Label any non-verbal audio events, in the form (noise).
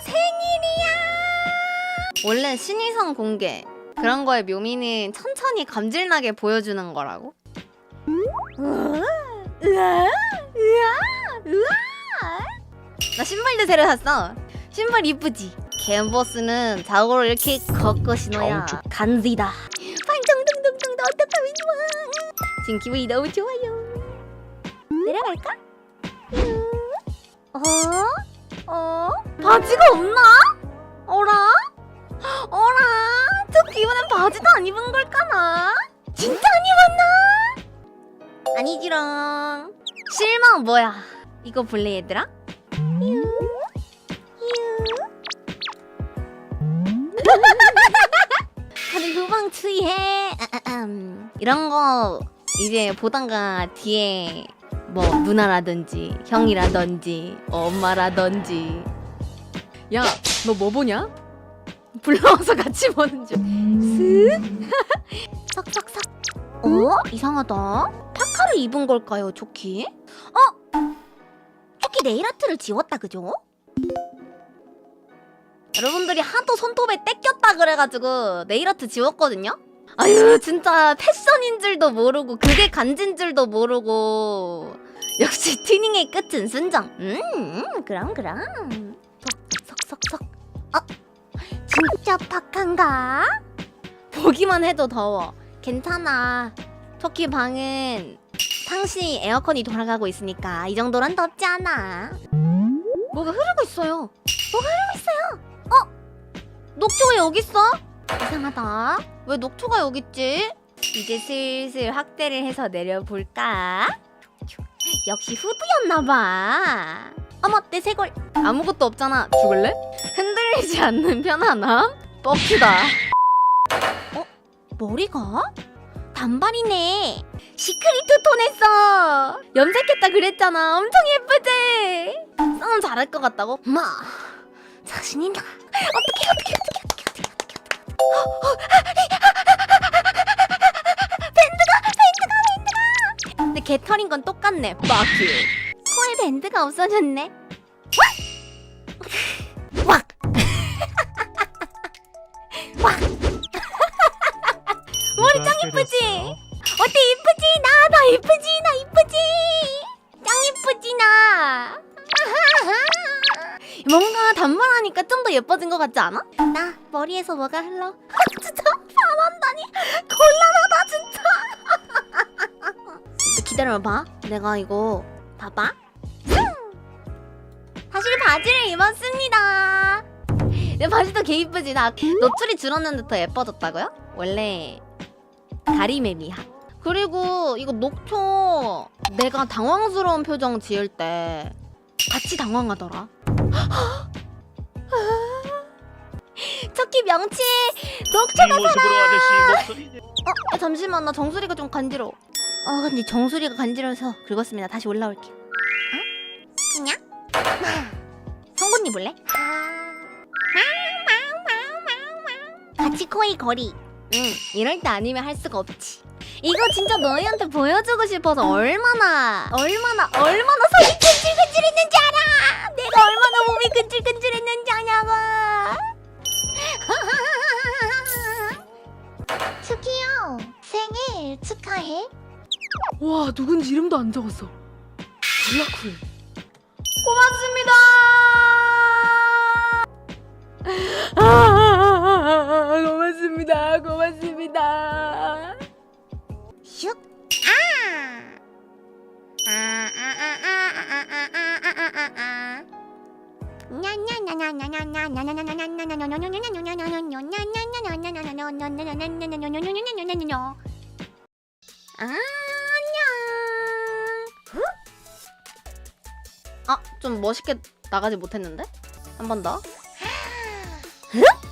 생일이야. 원래 신의성 공개 그런 거의 묘미는 천천히 감질나게 보여주는 거라고. 나 신발도 새로 샀어. 신발 이쁘지? 캔버스는 자고로 이렇게 걷고 신어야. 간지다. 방정동동동 나 어떡하면 좋아. 지금 기분이 너무 좋아요. 내려갈까? 어? 어? 바지가 없나? 어라? 어라? 저 기분엔 바지도 안 입은 걸까나? 진짜 안 입었나? 아니지롱. 실망 뭐야? 이거 볼래 얘들아? 유. 유. 다들 후방. 아아암. 이런 거 이제 보다가 뒤에 뭐 누나라든지 형이라든지 엄마라든지 야 너 뭐 보냐? 불러와서 같이 보는 중. 쓱. 싹싹싹. (laughs) 어? 이상하다. 파카를 입은 걸까요, 조키? 어? 조키 네일 아트를 지웠다, 그죠? 여러분들이 하도 손톱에 떼꼈다 그래가지고 네일 아트 지웠거든요? 아유 진짜 패션인 줄도 모르고 그게 간진 줄도 모르고. 역시 튜닝의 끝은 순정. 음, 음 그럼 그럼. 석석석석. 어? 진짜 팍한가? 보기만 해도 더워. 괜찮아. 터키 방은 상시 에어컨이 돌아가고 있으니까 이 정도란 덥지 않아. 뭐가 흐르고 있어요? 뭐가 흐르고 있어요? 어? 녹초가 여기 있어? 이상하다. 왜 녹초가 여기 있지? 이제 슬슬 확대를 해서 내려볼까? 역시 후드였나봐. 어머, 내 쇄골. 아무것도 없잖아. 죽을래? 흔들리지 않는 편안함? 뻑큐다. 어? 머리가? 단발이네. 시크릿 톤 했어. 염색했다 그랬잖아. 엄청 예쁘지? 싸움 잘할 것 같다고? 마. 자신 있나? 어떻게 어떻게 밴드가 밴드가 밴드가 근데 개 털인 건 똑같네 you 코에 밴드가 없어졌네 왁! 왁! 머리 짱 이쁘지? 어때 이쁘지? 나 나 이쁘지? 나 이쁘지? 짱 이쁘지 나 단발하니까 좀 더 예뻐진 것 같지 않아? 나 머리에서 뭐가 흘러? (laughs) 진짜 반한다니! 곤란하다 (laughs) 진짜! 기다려봐. 내가 이거 봐봐. 사실 바지를 입었습니다. 내 바지도 개 이쁘지? 나 노출이 줄었는데 더 예뻐졌다고요? 원래 가리매미야 그리고 이거 녹초 내가 당황스러운 표정 지을 때 같이 당황하더라 (gasps) 터키 명치에 녹초가 이 모습으로 아저씨 목소리 어, 아, 잠시만 나 정수리가 좀 간지러워. 아 근데 정수리가 간지러워서 긁었습니다. 다시 올라올게요. 어? 냐? 성군이 볼래? 같이 코이 거리. 응 이럴 때 아니면 할 수가 없지. 이거 진짜 너희한테 보여주고 싶어서 얼마나 얼마나 얼마나 속이 근 축이요 생일 축하해 와 누군지 이름도 안 적었어. 졸라 쿨. 고맙습니다. 아, 고맙습니다. 고맙습니다. 슉 아, 좀 멋있게 나가지 못했는데? 한 번 더. (laughs)